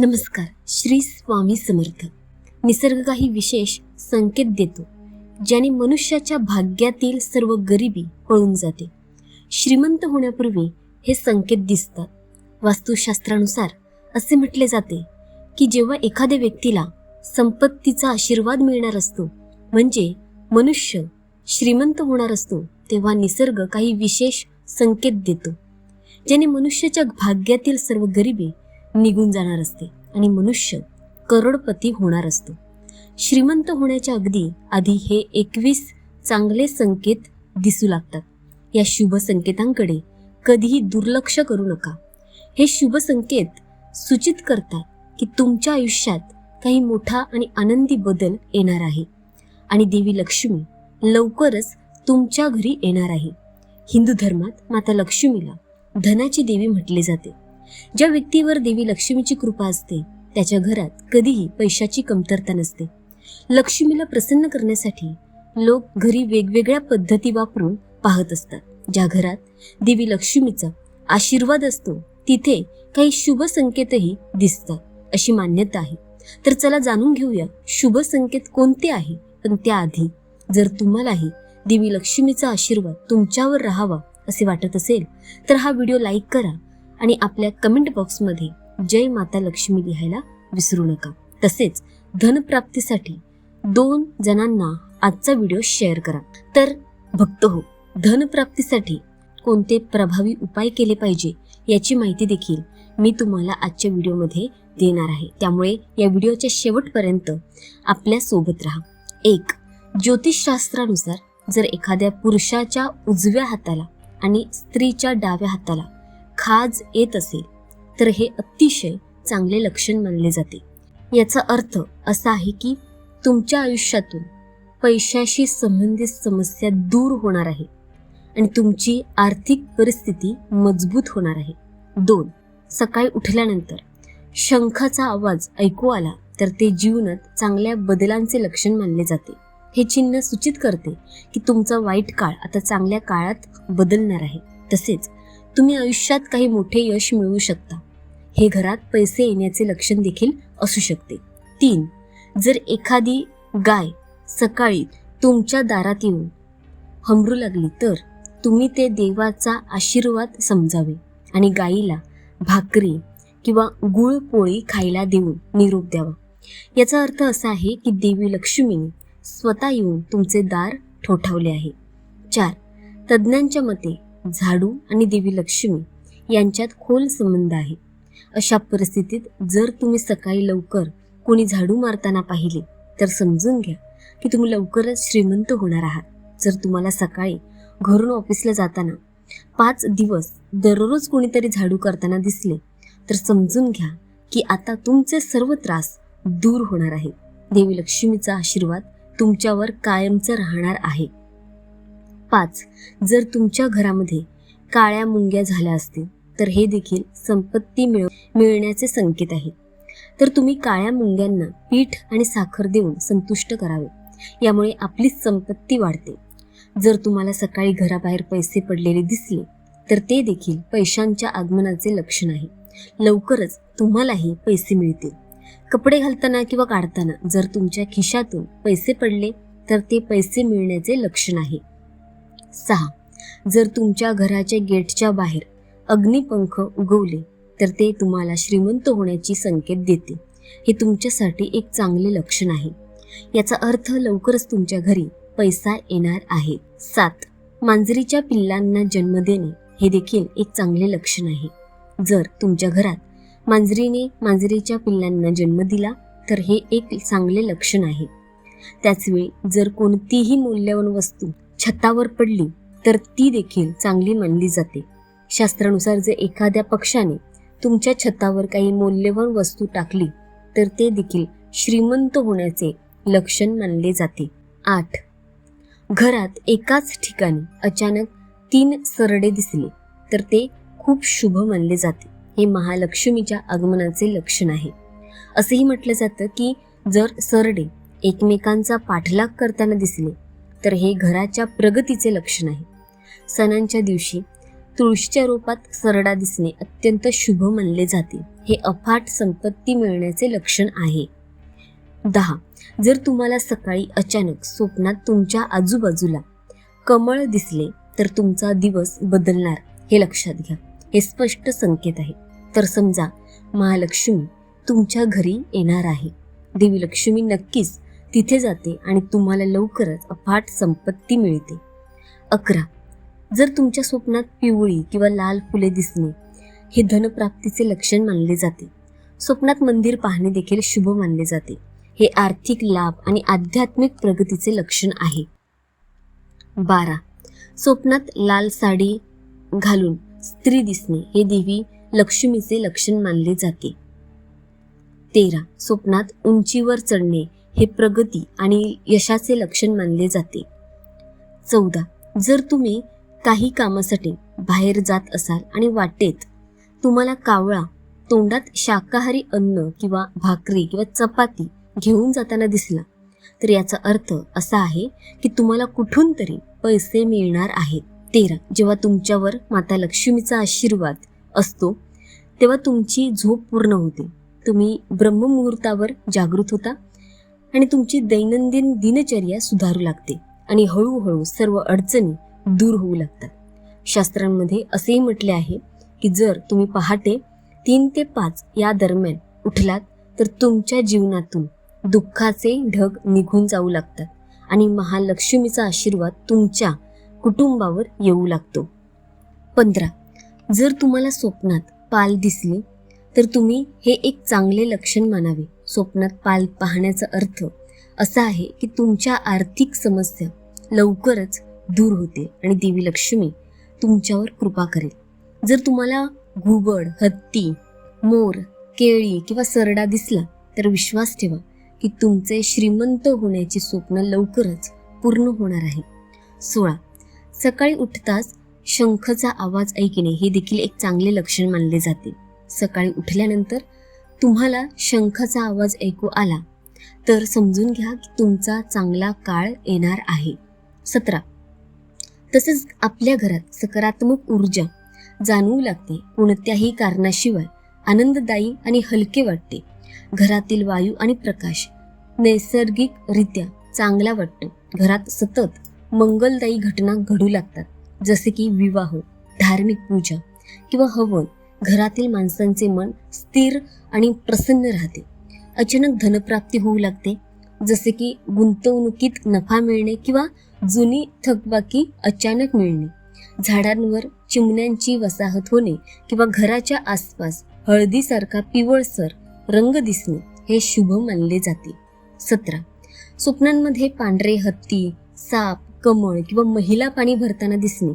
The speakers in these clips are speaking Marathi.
नमस्कार श्री स्वामी समर्थ. निसर्ग काही विशेष संकेत देतो ज्याने मनुष्याच्या भाग्यातील सर्व गरिबी पळून जाते. श्रीमंत होण्यापूर्वी हे संकेत दिसतात. वास्तुशास्त्रानुसार असे म्हटले जाते की जेव्हा एखाद्या व्यक्तीला संपत्तीचा आशीर्वाद मिळणार असतो म्हणजे मनुष्य श्रीमंत होणार असतो तेव्हा निसर्ग काही विशेष संकेत देतो ज्याने मनुष्याच्या भाग्यातील सर्व गरिबी निघून जाणार असते आणि मनुष्य करोडपती होणार असतो. श्रीमंत होण्याच्या अगदी आधी हे एकवीस चांगले संकेत दिसू लागतात. या शुभ संकेतांकडे कधीही दुर्लक्ष करू नका. हे शुभ संकेत सूचित करतात की तुमच्या आयुष्यात काही मोठा आणि आनंदी बदल येणार आहे. आणि देवी लक्ष्मी लवकरच तुमच्या घरी येणार आहे. हिंदू धर्मात माता लक्ष्मीला धनाची देवी म्हटले जाते. ज्या व्यक्तीवर देवी लक्ष्मीची कृपा असते त्याच्या घरात कधीही पैशाची कमतरता नसते. लक्ष्मीला प्रसन्न करण्यासाठी लोक घरी वेगवेगळ्या पद्धती वापरून पाहत असतात. ज्या घरात देवी लक्ष्मीचा आशीर्वाद असतो तिथे काही शुभ संकेतही दिसतात अशी मान्यता आहे. तर चला जाणून घेऊया शुभ संकेत कोणते आहे? पण त्याआधी जर तुम्हालाही देवी लक्ष्मीचा आशीर्वाद तुमच्यावर राहावा असे वाटत असेल तर हा व्हिडिओ लाईक करा आणि आपल्या कमेंट बॉक्समध्ये जय माता लक्ष्मी लिहायला विसरू नका. तसेच धनप्राप्तीसाठी दोन जणांना आजचा व्हिडिओ शेअर करा. तर भक्त हो धनप्राप्तीसाठी कोणते प्रभावी उपाय केले पाहिजे याची माहिती देखील मी तुम्हाला आजच्या व्हिडिओमध्ये देणार आहे. त्यामुळे या व्हिडिओच्या शेवटपर्यंत आपल्यासोबत राहा. एक ज्योतिषशास्त्रानुसार जर एखाद्या पुरुषाच्या उजव्या हाताला आणि स्त्रीच्या डाव्या हाताला खाज येत असेल तर हे अतिशय चांगले लक्षण मानले जाते. याचा अर्थ असा आहे की तुमच्या आयुष्यातून पैशाशी संबंधित समस्या दूर होणार आहे आणि तुमची आर्थिक परिस्थिती मजबूत होणार आहे. दोन सकाळी उठल्यानंतर शंखाचा आवाज ऐकू आला तर ते जीवनात चांगल्या बदलांचे लक्षण मानले जाते. हे चिन्ह सूचित करते की तुमचा वाईट काळ आता चांगल्या काळात बदलणार आहे. तसेच तुम्ही आयुष्यात काही मोठे यश मिळवू शकता. हे घरात पैसे येण्याचे लक्षण देखील असू शकते. तीन जर एखादी गाय सकाळी तुमच्या दारात येऊन हमरू लागली तर तुम्ही ते देवाचा आशीर्वाद समजावे आणि गाईला भाकरी किंवा गुळ पोळी खायला देऊन निरोप द्यावा. याचा अर्थ असा आहे की देवी लक्ष्मीने स्वतः येऊन तुमचे दार ठोठावले आहे. चार तज्ज्ञांच्या मते झाडू आणि देवी लक्ष्मी यांच्यात खोल संबंध आहे. अशा परिस्थितीत जर तुम्ही सकाळी लवकर कोणी झाडू मारताना पाहिले तर समजून घ्या की तुम्ही लवकरच श्रीमंत होणार आहात. जर तुम्हाला सकाळी घरून ऑफिसला जाताना पाच दिवस दररोज कोणीतरी झाडू करताना दिसले तर समजून घ्या की आता तुमचे सर्व त्रास दूर होणार आहे देवी लक्ष्मीचा आशीर्वाद तुमच्यावर कायमचा राहणार आहे. पाच. जर तुमच्या घरामध्ये काळ्या मुंग्या झाल्या असतील तर हे देखील संपत्ती मिळ मिळण्याचे संकेत आहे. तर तुम्ही काळ्या मुंग्यांना पीठ आणि साखर देऊन संतुष्ट करावे. यामुळे आपली संपत्ती वाढते. जर तुम्हाला सकाळी घराबाहेर पैसे पडलेले दिसले तर ते देखील पैशांच्या आगमनाचे लक्षण आहे. लवकरच तुम्हालाही पैसे मिळतील. कपडे घालताना किंवा काढताना जर तुमच्या खिशातून पैसे पडले तर ते पैसे मिळण्याचे लक्षण आहे. सहा. जर तुमच्या घराच्या गेटच्या बाहेर अग्निपंख उगवले तर ते तुम्हाला श्रीमंत होण्याची संकेत देते. हे तुमच्यासाठी एक चांगले लक्षण आहे. याचा अर्थ लवकरच तुमच्या घरी पैसा येणार आहे. सात. मांजरीच्या पिल्लांना जन्म देणे हे देखील एक चांगले लक्षण आहे. जर तुमच्या घरात मांजरीने मांजरीच्या पिल्लांना जन्म दिला तर हे एक चांगले लक्षण आहे. त्याचवेळी जर कोणतीही मौल्यवान वस्तू छतावर पडली तर ती देखील चांगली मानली जाते. शास्त्रानुसार जर एखाद्या पक्षाने तुमच्या छतावर काही मौल्यवान वस्तू टाकली तर ते देखील श्रीमंत होण्याचे लक्षण मानले जाते. आठ. घरात एकाच ठिकाणी अचानक तीन सरडे दिसले तर ते खूप शुभ मानले जाते. हे महालक्ष्मीच्या आगमनाचे लक्षण आहे. असेही म्हटलं जातं की जर सरडे एकमेकांचा पाठलाग करताना दिसले तर हे घराच्या प्रगतीचे लक्षण आहे. सणांच्या दिवशी तुळशीच्या रूपात सरडा दिसणे अत्यंत शुभ मानले जाते. हे अफाट संपत्ती मिळण्याचे लक्षण आहे. दहा. जर तुम्हाला सकाळी अचानक स्वप्नात तुमच्या आजूबाजूला कमळ दिसले तर तुमचा दिवस बदलणार हे लक्षात घ्या. हे स्पष्ट संकेत आहे. तर समजा महालक्ष्मी तुमच्या घरी येणार आहे. देवी लक्ष्मी नक्कीच तिथे जाते आणि तुम्हाला लवकरच अफाट संपत्ती मिळते. अकरा. जर तुमच्या स्वप्नात पिवळी किंवा लाल फुले दिसणे हे धनप्राप्तीचे लक्षण मानले जाते. स्वप्नात मंदिर पाहणे देखील शुभ मानले जाते. हे आर्थिक लाभ आणि आध्यात्मिक प्रगतीचे लक्षण आहे. बारा. स्वप्नात लाल साडी घालून स्त्री दिसणे हे देवी लक्ष्मीचे लक्षण मानले जाते. तेरा. स्वप्नात उंचीवर चढणे हे प्रगती आणि यशाचे लक्षण मानले जाते. चौदा. जर तुम्ही काही कामासाठी बाहेर जात असाल आणि वाटेत तुम्हाला कावळा तोंडात शाकाहारी अन्न किंवा भाकरी किंवा चपाती घेऊन जाताना दिसला तर याचा अर्थ असा आहे की तुम्हाला कुठून तरी पैसे मिळणार आहेत. तेरा. जेव्हा तुमच्यावर माता लक्ष्मीचा आशीर्वाद असतो तेव्हा तुमची झोप पूर्ण होते. तुम्ही ब्रह्ममुहूर्तावर जागृत होता आणि तुमची दैनंदिन दिनचर्या सुधारू लागते आणि हळूहळू सर्व अडचणी दूर होऊ लागतात. शास्त्रांमध्ये असेही म्हटले आहे की जर तुम्ही पहाटे तीन ते पाच या दरम्यान उठलात तर तुमच्या जीवनातून दुःखाचे ढग निघून जाऊ लागतात आणि महालक्ष्मीचा आशीर्वाद तुमच्या कुटुंबावर येऊ लागतो. पंधरा जर तुम्हाला स्वप्नात पाल दिसली तर तुम्ही हे एक चांगले लक्षण मानावे. स्वप्नात पाल पाहण्याचा अर्थ असा आहे की तुमच्या आर्थिक समस्या लवकरच दूर होतील आणि देवी लक्ष्मी तुमच्यावर कृपा करेल. जर तुम्हाला घुबड हत्ती मोर केळी किंवा सरडा दिसला तर विश्वास ठेवा की तुमचे श्रीमंत होण्याचे स्वप्न लवकरच पूर्ण होणार आहे. सोळा. सकाळी उठताच शंखचा आवाज ऐकणे हे देखील एक चांगले लक्षण मानले जाते. सकाळी उठल्यानंतर तुम्हाला शंखाचा आवाज ऐकू आला तर समजून घ्या की तुमचा चांगला काळ येणार आहे. सतरा. तसंच आपल्या घरात सकारात्मक ऊर्जा जाणवू लागते कोणत्याही कारणाशिवाय. आनंददायी आणि हलके वाटते. घरातील वायू आणि प्रकाश नैसर्गिकरित्या चांगला वाटतो. घरात सतत मंगलदायी घटना घडू लागतात जसे की विवाह धार्मिक पूजा किंवा हवन. घरातील माणसांचे मन स्थिर आणि प्रसन्न राहते. अचानक धनप्राप्ती होऊ लागते. जसे की गुंतवणुकीत नफा मिळणे किंवा जुनी थकबाकी अचानक मिळणे. झाडांवर चिमण्यांची वसाहत होणे किंवा घराच्या आसपास हळदीसारखा पिवळसर रंग दिसणे हे शुभ मानले जाते. सतरा. स्वप्नांमध्ये पांढरे हत्ती साप कमळ किंवा महिला पाणी भरताना दिसणे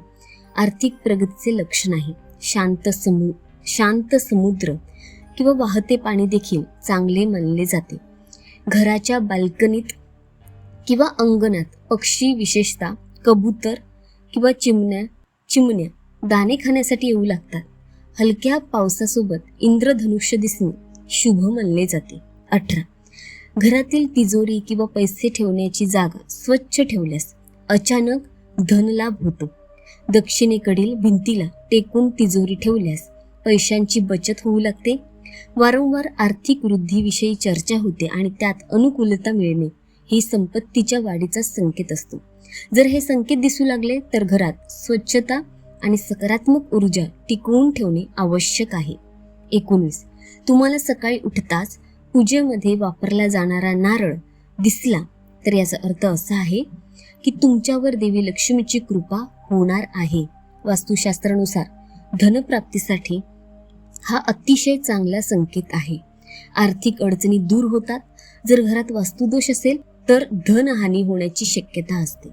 आर्थिक प्रगतीचे लक्षण आहे. शांत समूह शांत समुद्र किंवा वाहते पाणी देखील चांगले मानले जाते. घराच्या बाल्कनीत किंवा अंगणात पक्षी विशेषतः कबूतर किंवा चिमण्या चिमण्या दाणे खाण्यासाठी येऊ लागतात. हलक्या पावसासोबत इंद्रधनुष्य दिसणे शुभ मानले जाते. अठरा. घरातील तिजोरी किंवा पैसे ठेवण्याची जागा स्वच्छ ठेवल्यास अचानक धनलाभ होतो. दक्षिणेकडील भिंतीला टेकून तिजोरी ठेवल्यास पैशांची बचत होऊ लागते. वारंवार आर्थिक वृद्धीविषयी चर्चा होते आणि त्यात अनुकूलता मिळणे ही संपत्तीच्या वाढीचा संकेत असतो. जर हे संकेत दिसू लागले तर घरात स्वच्छता आणि सकारात्मक ऊर्जा टिकवून ठेवणे आवश्यक आहे. एकोणीस. तुम्हाला सकाळी उठताच पूजेमध्ये वापरला जाणारा नारळ दिसला तर याचा अर्थ असा आहे की तुमच्यावर देवी लक्ष्मीची कृपा होणार आहे. वास्तुशास्त्रानुसार धनप्राप्तीसाठी हा अतिशय चांगला संकेत आहे. आर्थिक अडचणी दूर होतात. जर घरात वास्तुदोष असेल तर धनहानी होण्याची शक्यता असते.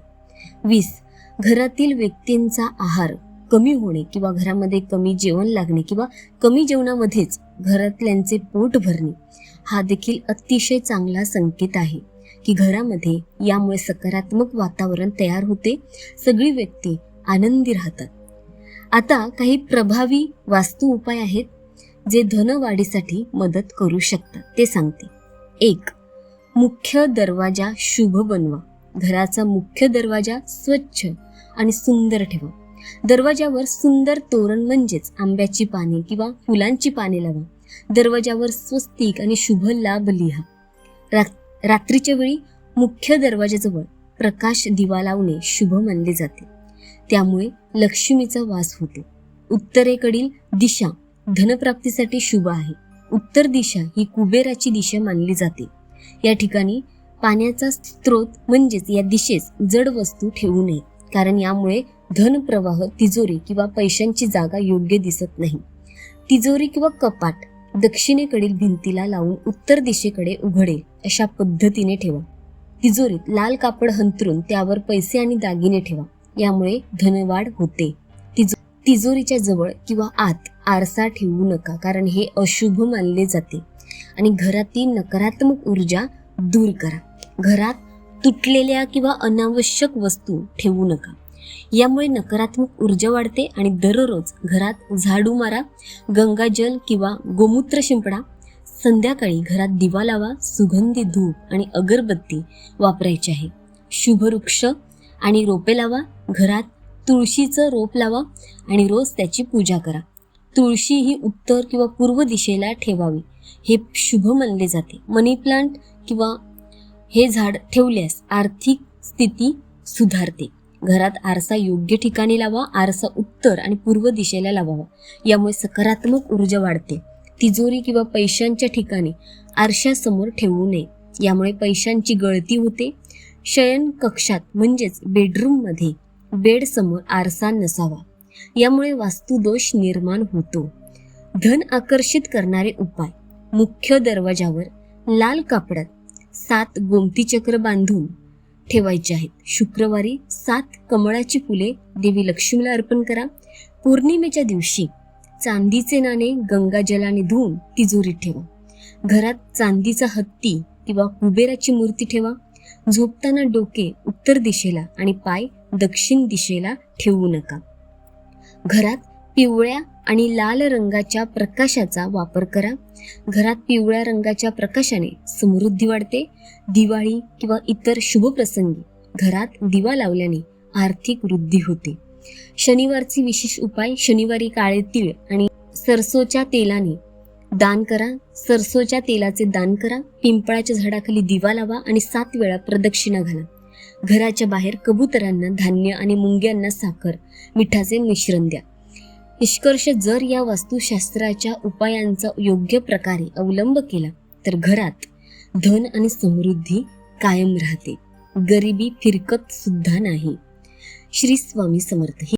वीस. घरातील व्यक्तींचा आहार कमी होणे किंवा घरामध्ये कमी जेवण लागणे किंवा कमी जेवणामध्येच घरातल्यांचे पोट भरणे हा देखील अतिशय चांगला संकेत आहे की घरामध्ये यामुळे सकारात्मक वातावरण तयार होते सगळी व्यक्ती आनंदी राहतात. आता काही प्रभावी वास्तू उपाय आहेत. जे धनवाढीसाठी मदत करू शकतात ते सांगते. एक मुख्य दरवाजा शुभ बनवा. घराचा मुख्य दरवाजा स्वच्छ आणि सुंदर ठेवा. दरवाजावर सुंदर तोरण म्हणजेच आंब्याची पाने किंवा फुलांची पाने लावा. दरवाजावर स्वस्तिक आणि शुभ लाभ लिहा. रा- रात्रीच्या वेळी मुख्य दरवाजाजवळ प्रकाश दिवा लावणे शुभ मानले जाते. त्यामुळे लक्ष्मीचा वास होतो. उत्तरेकडील दिशा धनप्राप्तीसाठी शुभ आहे. उत्तर दिशा ही कुबेराची दिशा मानली जाते. या ठिकाणी पाण्याचा स्त्रोत म्हणजेच या दिशेस जड वस्तू ठेवू नये. कारण यामुळे धनप्रवाह तिजोरी किंवा पैशांची जागा योग्य दिसत नाही. तिजोरी किंवा कपाट दक्षिणेकडील भिंतीला लावून उत्तर दिशेकडे उघडेल अशा पद्धतीने ठेवा. तिजोरीत लाल कापड हंतरून त्यावर पैसे आणि दागिने ठेवा. यामुळे धनवाढ होते. तिजो तिजोरीच्या जवळ किंवा आत आरसा ठेवू नका कारण हे अशुभ मानले जाते. आणि घरातील नकारात्मक ऊर्जा दूर करा. घरात तुटलेल्या किंवा अनावश्यक वस्तू ठेवू नका. यामुळे नकारात्मक ऊर्जा वाढते आणि दररोज घरात झाडू मारा गंगाजल किंवा गोमूत्र शिंपडा संध्याकाळी घरात दिवा लावा सुगंधी धूप आणि अगरबत्ती वापरायची आहे. शुभ वृक्ष आणि रोपे लावा घरात तुळशीचं रोप लावा आणि रोज त्याची पूजा करा. तुळशी ही उत्तर किंवा पूर्व दिशेला ठेवावी. हे शुभ मानले जाते. मनी प्लांट किंवा हे झाड ठेवल्यास आर्थिक स्थिती सुधारते. घरात आरसा योग्य ठिकाणी लावा आरसा उत्तर आणि पूर्व दिशेला लावावा. यामुळे सकारात्मक ऊर्जा वाढते. तिजोरी किंवा पैशांच्या ठिकाणी आरशासमोर ठेवू नये. यामुळे पैशांची गळती होते. शयन कक्षात म्हणजेच बेडरूममध्ये बेडसमोर आरसा नसावा. यामुळे वास्तुदोष निर्माण होतो. धन आकर्षित करणारे उपाय. मुख्य दरवाजावर लाल कापडात सात गोमती चक्र बांधून ठेवायचे आहेत. शुक्रवारी सात कमळाची फुले देवी लक्ष्मीला अर्पण करा. पौर्णिमेच्या दिवशी चांदीचे नाणे गंगाजलाने धुवून तिजोरीत ठेवा. घरात चांदीचा हत्ती किंवा कुबेराची मूर्ती ठेवा. झोपताना डोके उत्तर दिशेला आणि पाय दक्षिण दिशेला ठेवू नका. घरात पिवळ्या आणि लाल रंगाच्या प्रकाशाचा वापर करा. घरात पिवळ्या रंगाच्या प्रकाशाने समृद्धी वाढते. दिवाळी किंवा इतर शुभ प्रसंगी घरात दिवा लावल्याने आर्थिक वृद्धी होते. शनिवारचे विशेष उपाय शनिवारी काळे तीळ आणि सरसोच्या तेलाने दान करा. सरसोच्या तेलाचे दान करा. पिंपळाच्या झाडाखाली दिवा लावा आणि सात वेळा प्रदक्षिणा घाला. घराच्या बाहेर कबुतरांना धान्य आणि मुंग्यांना साखर मिठाचे मिश्रण द्या. निष्कर्ष जर या वास्तुशास्त्राच्या उपायांचा योग्य प्रकारे अवलंब केला तर घरात धन आणि समृद्धी कायम राहते. गरिबी फिरकत सुद्धा नाही. श्री स्वामी समर्थ. ही